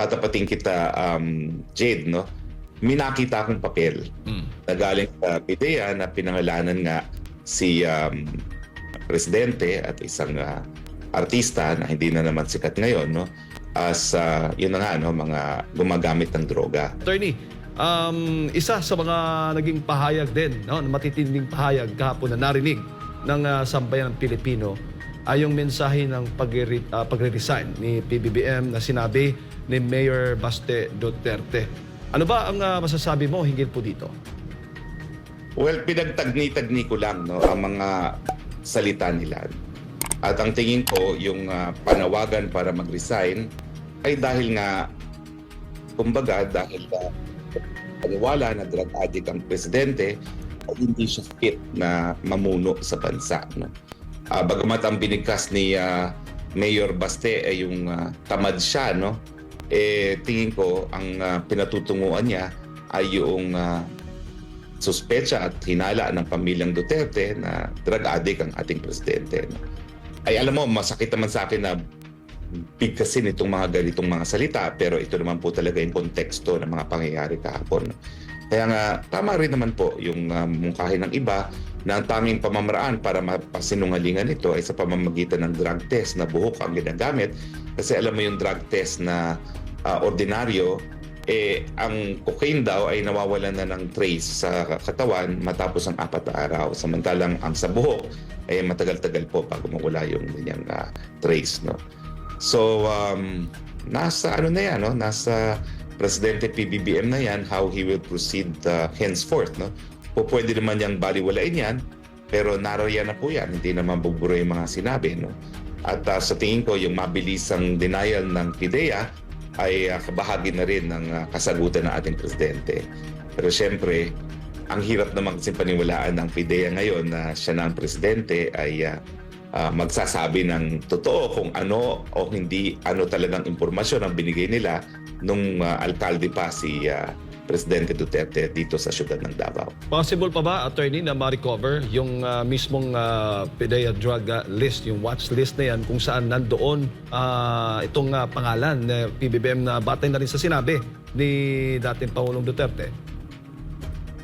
tatapating kita, um, Jade, no? May nakita akong papel Mm. na galing sa PIDEA na pinangalanan nga si um, presidente at isang ah, artista na hindi na naman sikat ngayon, no? As, ah, yun na nga, no? Mga gumagamit ng droga. Attorney, um, isa sa mga naging pahayag din, no, matitinding pahayag kahapon na narinig ng uh, sambayan ng Pilipino ay yung mensahe ng pagre- ah, pagre-resign ni PBBM na sinabi ni Mayor Baste Duterte. Ano ba ang ah, masasabi mo hinggil po dito? Well, pinagtagni-tagni ko lang no, ang mga salita nila. At ang tingin ko, yung ah, panawagan para mag-resign ay dahil nga, kumbaga, dahil uh, paniwala na drug addict ang presidente, ay hindi siya fit na mamuno sa bansa. No? Ah, bagamat ang binigkas ni ah, Mayor Baste ay yung ah, tamad siya, no? Eh tingin ko ang ah, pinatutunguan niya ay yung ah, suspecha at hinala ng pamilyang Duterte na drug addict ang ating presidente. Ay alam mo, masakit naman sa akin na bigkasin itong mga ganitong mga salita pero ito naman po talaga yung konteksto ng mga pangyayari kahapon. Kaya nga, tama rin naman po yung uh, mungkahi ng iba na ang tanging pamamaraan para mapasinungalingan ito ay sa pamamagitan ng drug test na buhok ang ginagamit. Kasi alam mo yung drug test na ah, ordinaryo, eh, ang cocaine daw ay nawawalan na ng trace sa katawan matapos ang apat na araw. Samantalang ang sa buhok ay matagal-tagal po bago mawala yung ganyang ah, trace. No? So, um, nasa ano na yan, no? nasa Presidente PBBM na yan, how he will proceed uh, henceforth. No? Po pwede naman niyang baliwalain yan, pero naroyan na po yan. Hindi naman buburo yung mga sinabi. No? At uh, sa tingin ko, yung mabilisang denial ng PIDEA ay uh, kabahagi na rin ng uh, kasagutan ng ating Presidente. Pero siyempre, ang hirap naman kasi paniwalaan ng PIDEA ngayon na siya na ang Presidente ay uh, ah, magsasabi ng totoo kung ano o hindi ano talagang impormasyon ang binigay nila nung ah, alkalde pa si ah, Presidente Duterte dito sa siyudad ng Davao. Possible pa ba, attorney, na ma-recover yung ah, mismong uh, PDEA drug ah, list, yung watch list na yan, kung saan nandoon ah, itong ah, pangalan na PBBM na batay na rin sa sinabi ni dating Pangulong Duterte?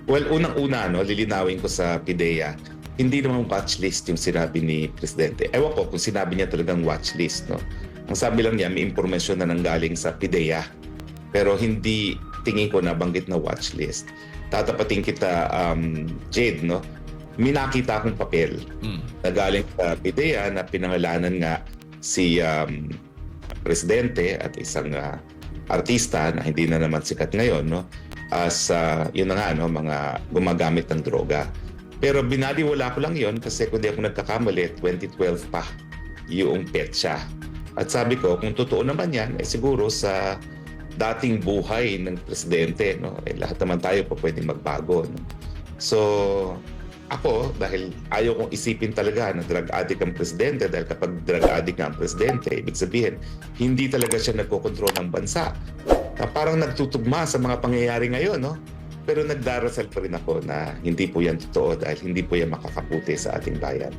Well, unang-una, no, lilinawin ko sa PIDEA, hindi naman watch list yung sinabi ni Presidente. Ewan ko kung sinabi niya talagang watch list. No? Ang sabi lang niya, may impormasyon na nanggaling sa PIDEA. Pero hindi tingin ko nabanggit na watch list. Tatapating kita, um, Jade, no? May nakita akong papel Mm. na galing sa PIDEA na pinangalanan nga si um, presidente at isang ah, artista na hindi na naman sikat ngayon no as ah, yun na nga no mga gumagamit ng droga pero binaliwala ko lang yon kasi kung di ako nagkakamali 2012 pa yung petsa at sabi ko kung totoo naman yan eh siguro sa dating buhay ng presidente no eh, lahat naman tayo po pwedeng magbago no? so ako, dahil ayaw kong isipin talaga na drug addict ang presidente dahil kapag drug addict nga ang presidente, ibig sabihin, hindi talaga siya nagkokontrol ng bansa. Na parang nagtutugma sa mga pangyayari ngayon, no? Pero nagdarasal pa rin ako na hindi po yan totoo dahil hindi po yan makakaputi sa ating bayan.